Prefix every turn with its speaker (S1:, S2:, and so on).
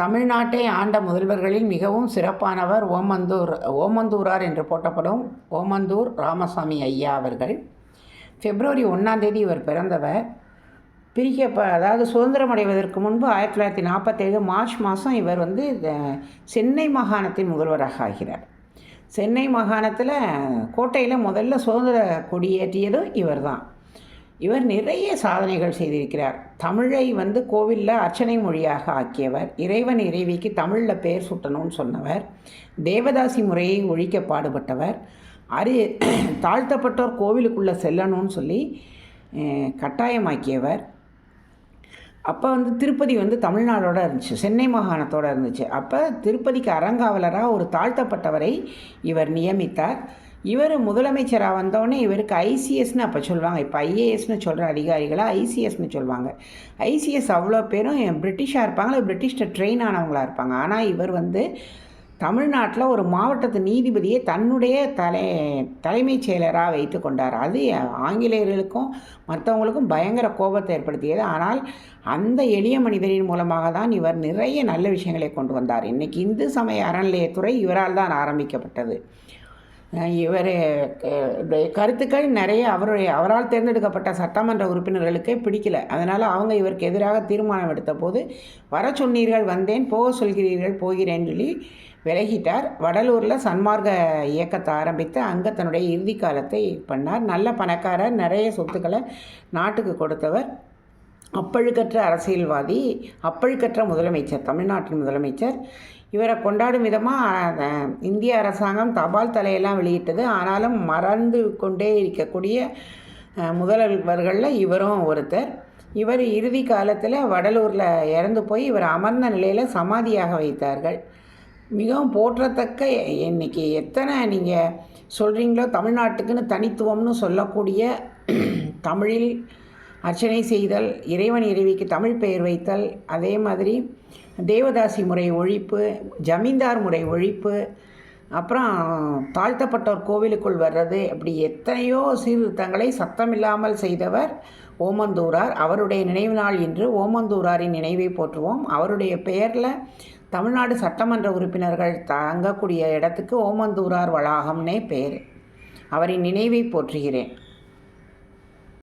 S1: தமிழ்நாட்டை ஆண்ட முதல்வர்களில் மிகவும் சிறப்பானவர் ஓமந்தூர் ஓமந்தூரார் என்று போட்டப்படும் ஓமந்தூர் ராமசாமி ஐயா அவர்கள். பிப்ரவரி ஒன்றாம் தேதி இவர் பிறந்தவர். பிரிக்கப்ப அதாவது சுதந்திரம் அடைவதற்கு முன்பு ஆயிரத்தி தொள்ளாயிரத்தி நாற்பத்தேழு மார்ச் மாதம் இவர் வந்து சென்னை மாகாணத்தின் முதல்வராக ஆகிறார். சென்னை மாகாணத்தில் கோட்டையில் முதல்ல சுதந்திர கொடியேற்றியதும் இவர் தான் இவர் நிறைய சாதனைகள் செய்திருக்கிறார். தமிழை வந்து கோவிலில் அர்ச்சனை மொழியாக ஆக்கியவர். இறைவன் இறைவிக்கு தமிழில் பெயர் சுட்டணும்னு சொன்னவர். தேவதாசி முறையை ஒழிக்க பாடுபட்டவர். அரி தாழ்த்தப்பட்டோர் கோவிலுக்குள்ளே செல்லணும்னு சொல்லி கட்டாயமாக்கியவர். அப்போ வந்து திருப்பதி வந்து தமிழ்நாடோட இருந்துச்சு. சென்னை மாகாணத்தோட இருந்துச்சு. அப்போ திருப்பதிக்கு அறங்காவலராக ஒரு தாழ்த்தப்பட்டவரை இவர் நியமித்தார். இவர் முதலமைச்சராக வந்தோடனே இவருக்கு ஐசிஎஸ்னு அப்போ சொல்லுவாங்க. இப்போ ஐஏஎஸ்னு சொல்கிற அதிகாரிகளாக ஐசிஎஸ்னு சொல்லுவாங்க. ஐசிஎஸ் அவ்வளோ பேரும் பிரிட்டிஷாக இருப்பாங்களே? இல்லை பிரிட்டிஷ்ட ட்ரெயின் ஆனவங்களாக இருப்பாங்க. ஆனால் இவர் வந்து தமிழ்நாட்டில் ஒரு மாவட்டத்து நீதிபதியை தன்னுடைய தலை தலைமைச் செயலராக வைத்து கொண்டார். அது ஆங்கிலேயர்களுக்கும் மற்றவங்களுக்கும் பயங்கர கோபத்தை ஏற்படுத்தியது. ஆனால் அந்த எளிய மனிதரின் மூலமாக தான் இவர் நிறைய நல்ல விஷயங்களை கொண்டு வந்தார். இன்றைக்கி இந்து சமய அறநிலையத்துறை இவரால் தான் ஆரம்பிக்கப்பட்டது. இவர் கருத்துக்கள் நிறைய அவருடைய அவரால் தேர்ந்தெடுக்கப்பட்ட சட்டமன்ற உறுப்பினர்களுக்கே பிடிக்கல. அதனால் அவங்க இவருக்கு எதிராக தீர்மானம் எடுத்த போது வர சொன்னீர்கள் வந்தேன் போக சொல்கிறீர்கள் போகிறேன்னு சொல்லி விலகிட்டார். வடலூரில் சன்மார்க்க இயக்கத்தை ஆரம்பித்து அங்கே தன்னுடைய இறுதி காலத்தை பண்ணார். நல்ல பணக்காரர் நிறைய சொத்துக்களை நாட்டுக்கு கொடுத்தவர். அப்பழுக்கற்ற அரசியல்வாதி அப்பழுக்கற்ற முதலமைச்சர் தமிழ்நாட்டின் முதலமைச்சர். இவரை கொண்டாடும் விதமாக இந்திய அரசாங்கம் தபால் தலையெல்லாம் வெளியிட்டது. ஆனாலும் மறந்து கொண்டே இருக்கக்கூடிய முதல்வர்களில் இவரும் ஒருத்தர். இவர் இறுதி காலத்தில் வடலூரில் இறந்து போய் இவர் அமர்ந்த நிலையில் சமாதியாக வைத்தார்கள். மிகவும் போற்றத்தக்க இன்னைக்கு எத்தனை நீங்கள் சொல்கிறீங்களோ தமிழ்நாட்டுக்குன்னு தனித்துவம்னு சொல்லக்கூடிய தமிழில் அர்ச்சனை செய்தல் இறைவன் இறைவிக்கு தமிழ் பெயர் வைத்தல் அதே மாதிரி தேவதாசி முறை ஒழிப்பு ஜமீன்தார் முறை ஒழிப்பு அப்புறம் தாழ்த்தப்பட்டோர் கோவிலுக்குள் வர்றது அப்படி எத்தனையோ சீர்திருத்தங்களை சத்தமில்லாமல் செய்தவர் ஓமந்தூரார். அவருடைய நினைவு நாள் இன்று ஓமந்தூராரின் நினைவை போற்றுவோம். அவருடைய பெயரில் தமிழ்நாடு சட்டமன்ற உறுப்பினர்கள் தங்கக்கூடிய இடத்துக்கு ஓமந்தூரார் வளாகம்னே பெயர் அவரின் நினைவை போற்றுகிறேன்.